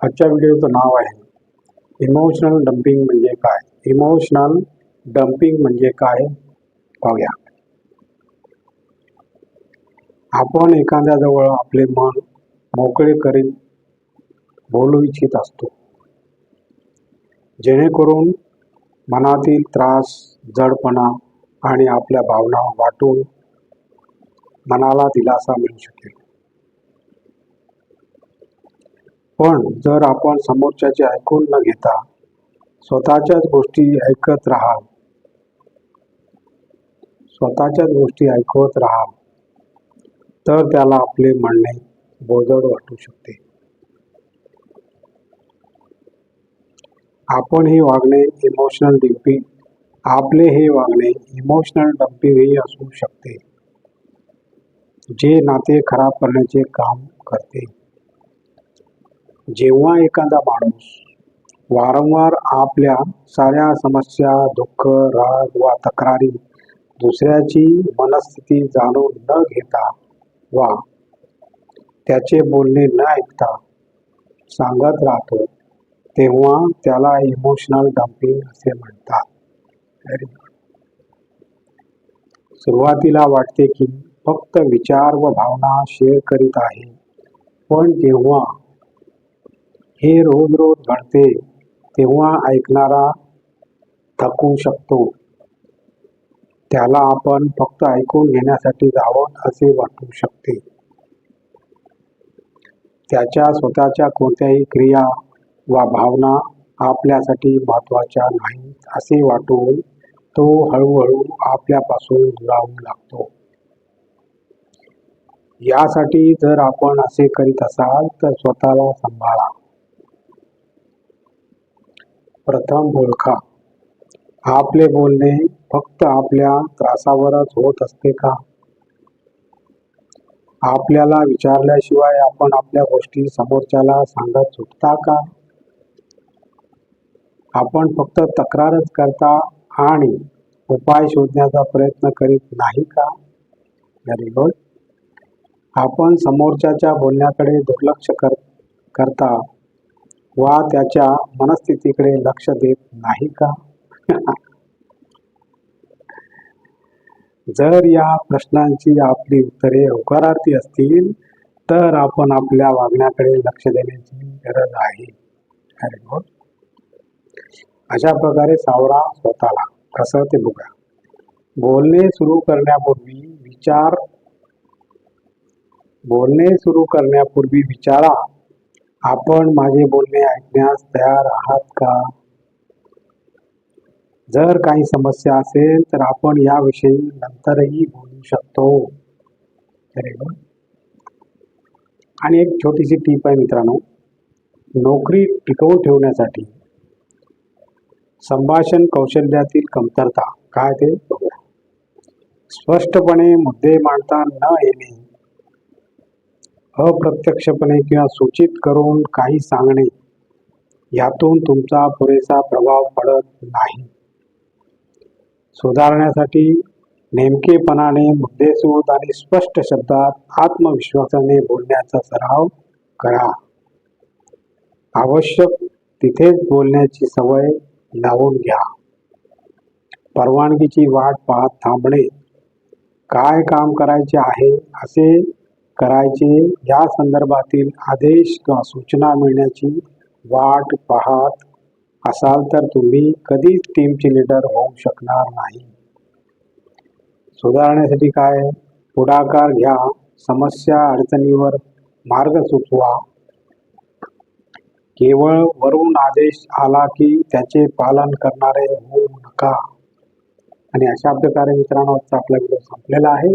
आजच्या व्हिडिओचं नाव आहे emotional dumping म्हणजे काय? इमोशनल डम्पिंग म्हणजे काय? पाहूया. आपण एखाद्याजवळ आपले मन मोकळे करीत बोलू इच्छित असतो. जेणेकरून मनातील त्रास जडपणा आणि आपल्या भावना वाटून मनाला दिलासा मिळू शकेल. पण जर आपण समोरच्याचे ऐकून न घेता स्वतःच्याच गोष्टी ऐकत राहाल स्वतःच्याच गोष्टी ऐकवत राहाल तर त्याला आपले म्हणणे बोजड वाटू शकते. आपण हे वागणे इमोशनल डम्पिंग आपले हे वागणे इमोशनल डम्पिंगही असू शकते. जे नाते खराब करण्याचे काम करते. जेव्हा एखादा माणूस वारंवार आपल्या साऱ्या समस्या दुःख राग वा तक्रारी दुसऱ्याची मनस्थिती जाणून न घेता वा त्याचे बोलणे न ऐकता सांगत राहतो तेव्हा त्याला इमोशनल डम्पिंग असे म्हणतात. सुरुवातीला वाटते की फक्त विचार व भावना शेअर करीत आहे पण जेव्हा हे रोज रोज घडते तेव्हा ऐकणारा थकू शकतो. त्याला आपण फक्त ऐकून घेण्यासाठी जावं असे वाटू शकते. त्याच्या स्वतःच्या कोणत्याही क्रिया वा भावना आपल्यासाठी महत्त्वाच्या नाहीत असे वाटून तो हळूहळू आपल्यापासून दुरावू लागतो. यासाठी जर आपण असे करीत असाल तर स्वतःला सांभाळा. प्रथम ओळखा आपले बोलणे फक्त आपल्या त्रासावरच होत असते का? आपल्याला विचारल्याशिवाय आपण आपल्या गोष्टी समोरच्याला सांगत सुटता का? आपण फक्त तक्रारच करता आणि उपाय शोधण्याचा प्रयत्न करीत नाही का? व्हेरी गुड आपण समोरच्याच्या बोलण्याकडे दुर्लक्ष कर करता. वा त्याच्या मनस्थितीकडे लक्ष देत नाही का? जर या प्रश्नांची आपली उत्तरे होकारार्थी असतील तर आपण आपल्या वागण्याकडे लक्ष देण्याची गरज आहे. अशा प्रकारे सावरा स्वतःला कसं ते बघा. बोलणे सुरू करण्यापूर्वी विचार बोलणे सुरू करण्यापूर्वी विचारा. आपण माझे बोलणे ऐकण्यास तयार आहात का? जर काही समस्या असेल तर आपण याविषयी नंतरही बोलू शकतो. आणि एक छोटीशी टीप आहे मित्रांनो. नोकरी टिकवून ठेवण्यासाठी संभाषण कौशल्यातील कमतरता काय ते? बघूया स्पष्टपणे मुद्दे मांडता न येणे अप्रत्यक्षपणे किंवा सूचित करून काही सांगणे यातून तुमचा पुरेसा प्रभाव पडत नाही. सुधारण्यासाठी नेमकेपणाने मुद्देसूद आणि स्पष्ट शब्दात आत्मविश्वासाने बोलण्याचा सराव करा. आवश्यक तिथेच बोलण्याची सवय लावून घ्या. परवानगीची वाट पाहत थांबणे. काय काम करायचे आहे असे करायचे. या संदर्भातील आदेश किंवा सूचना मिळण्याची वाट पाहत असाल तर तुम्ही कधीच टीमचे लीडर होऊ शकणार नाही. सुधारण्यासाठी काय? पुढाकार घ्या. समस्या अडचणीवर मार्ग सुचवा. केवळ वरून आदेश आला की त्याचे पालन करणारे होऊ नका. आणि अशा प्रकारे मित्रांनो आजचा आपला व्हिडिओ संपलेला आहे.